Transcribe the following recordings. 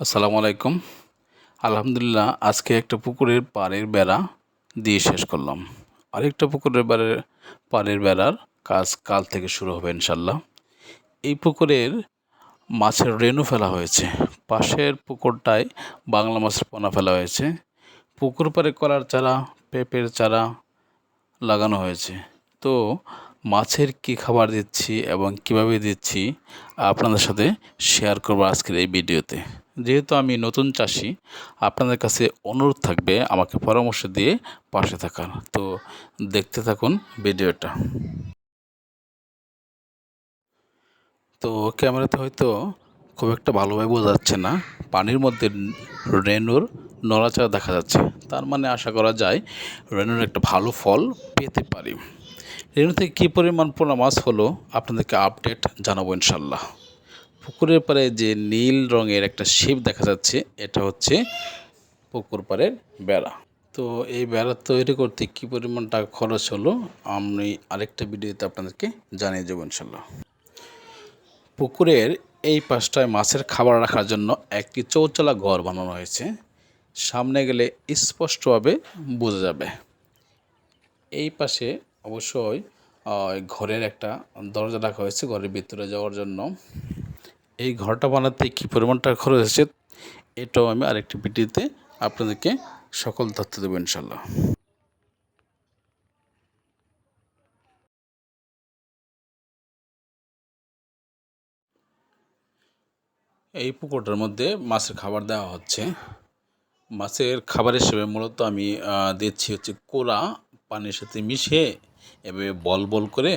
আসসালামু আলাইকুম। আলহামদুলিল্লাহ, আজকে একটা পুকুরের পাড়ের বেড়া দিয়ে শেষ করলাম। আরেকটা পুকুরের বেড়ার, পাড়ের বেড়ার কাজ কাল থেকে শুরু হবে ইনশাল্লাহ এই পুকুরের মাছের রেণু ফেলা হয়েছে। পাশের পুকুরটায় বাংলা মাছের পোনা ফেলা হয়েছে। পুকুর পাড়ে কলার চারা, পেঁপের চারা লাগানো হয়েছে। তো মাছের কি খাবার দিচ্ছি এবং কীভাবে দিচ্ছি আপনাদের সাথে শেয়ার করব আজকের এই ভিডিওতে। যেহেতু আমি নতুন চাষি, আপনাদের কাছে অনুরোধ থাকবে আমাকে পরামর্শ দিয়ে পাশে থাকার। তো দেখতে থাকুন ভিডিওটা। তো ক্যামেরাতে হয়তো খুব একটা ভালোভাবে বোঝা যাচ্ছে না। পানির মধ্যে রেনুর নড়াচড়া দেখা যাচ্ছে। তার মানে আশা করা যায় রেনুর একটা ভালো ফল পেতে পারি। রেনু থেকে কী পরিমাণ পোনা মাছ হলো, আপনাদেরকে আপডেট জানাব ইনশাল্লাহ। পুকুরের পাড়ে যে নীল রঙের একটা শিপ দেখা যাচ্ছে, এটা হচ্ছে পুকুর পাড়ের বেড়া। তো এই বেড়া তৈরি করতে কি পরিমাণ টাকা খরচ হলো, আমি আরেকটা ভিডিওতে আপনাদেরকে জানিয়ে দেবো ইনশাল্লাহ। পুকুরের এই পাশটায় মাছের খাবার রাখার জন্য একটি চৌচালা ঘর বানানো হয়েছে। সামনে গেলে স্পষ্টভাবে বোঝা যাবে। এই পাশে অবশ্যই ঘরের একটা দরজা রাখা হয়েছে ঘরের ভিতরে যাওয়ার জন্য। এই ঘরটা বানাতে কী পরিমাণ টাকা খরচ হয়েছে, এটাও আমি আরেকটি ভিডিওতে আপনাদেরকে সকল তথ্য দেবো ইনশাল্লাহ এই পুকুরটার মধ্যে মাছের খাবার দেওয়া হচ্ছে। মাছের খাবার হিসেবে মূলত আমি দিচ্ছি হচ্ছে কোলা পানির সাথে মিশিয়ে এভাবে বল বল করে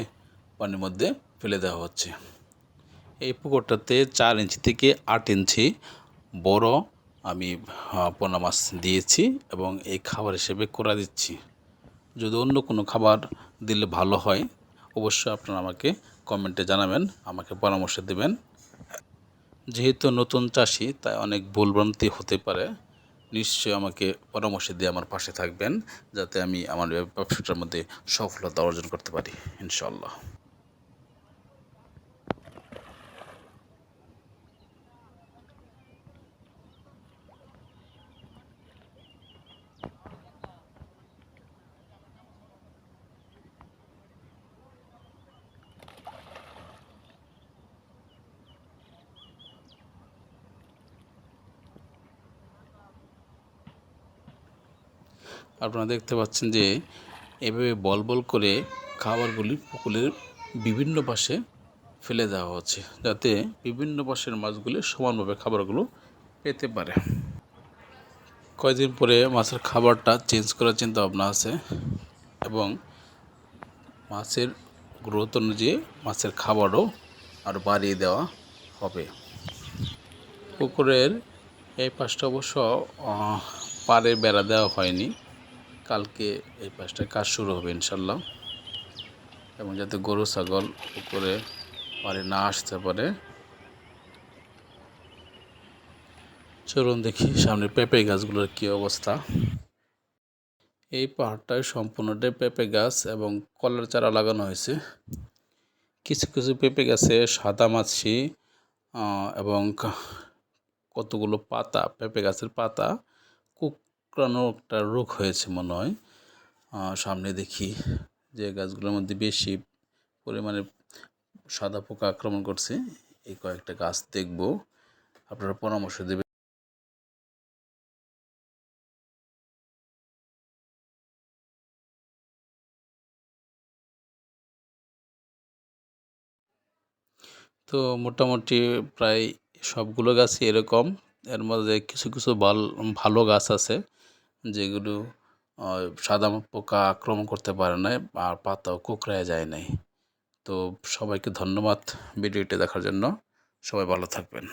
পানির মধ্যে ফেলে দেওয়া হচ্ছে। এই পুকুরটাতে চার ইঞ্চি থেকে আট ইঞ্চি বড় আমি পোনা মাছ দিয়েছি এবং এই খাবার হিসেবে করা দিচ্ছি। যদি অন্য কোনো খাবার দিলে ভালো হয়, অবশ্যই আপনারা আমাকে কমেন্টে জানাবেন, আমাকে পরামর্শ দেবেন। যেহেতু নতুন চাষি, তাই অনেক ভুলভ্রান্তি হতে পারে। নিশ্চয়ই আমাকে পরামর্শ দিয়ে আমার পাশে থাকবেন, যাতে আমি আমার ব্যবসাটার মধ্যে সফলতা অর্জন করতে পারি ইনশাল্লাহ আপনারা দেখতে পাচ্ছেন যে এভাবে বল বল করে খাবারগুলি পুকুরের বিভিন্ন পাশে ফেলে দেওয়া হচ্ছে, যাতে বিভিন্ন পাশের মাছগুলি সমানভাবে খাবারগুলো পেতে পারে। কয়েকদিন পরে মাছের খাবারটা চেঞ্জ করার চিন্তা ভাবনা আছে এবং মাছের গ্রোথ অনুযায়ী মাছের খাবারও আরও বাড়িয়ে দেওয়া হবে। পুকুরের এই পাশটা অবশ্য পাড়ে বেড়া দেওয়া হয়নি। কালকে এই পাশটায় কাজ শুরু হবে ইনশাল্লাহ। এবং যাতে গরু, ছাগল উপরে পারে না আসতে পারে। চলুন দেখি সামনে পেঁপে গাছগুলোর কী অবস্থা। এই পাহাড়টায় সম্পূর্ণটাই পেঁপে গাছ এবং কলার চারা লাগানো হয়েছে। কিছু কিছু পেঁপে গাছে সাদা মাছি এবং কতগুলো পাতা, পেঁপে গাছের পাতা শুক্রাণু একটা রোগ হয়েছে মনে হয়। সামনে দেখি যে গাছগুলোর মধ্যে বেশি পরিমাণে সাদা পোকা আক্রমণ করছে। এই কয়েকটা গাছ দেখব। আপনারা পরামর্শ দেবেন। তো মোটামুটি প্রায় সবগুলো গাছই এরকম। এর মধ্যে কিছু কিছু ভালো, ভালো গাছ আছে। যেগুলো সাদা পোকা আক্রমণ করতে পারে না আর পাতাও কুকড়ায় যায় নাই। তো সবাইকে ধন্যবাদ ভিডিওটি দেখার জন্য। সবাই ভালো থাকবেন।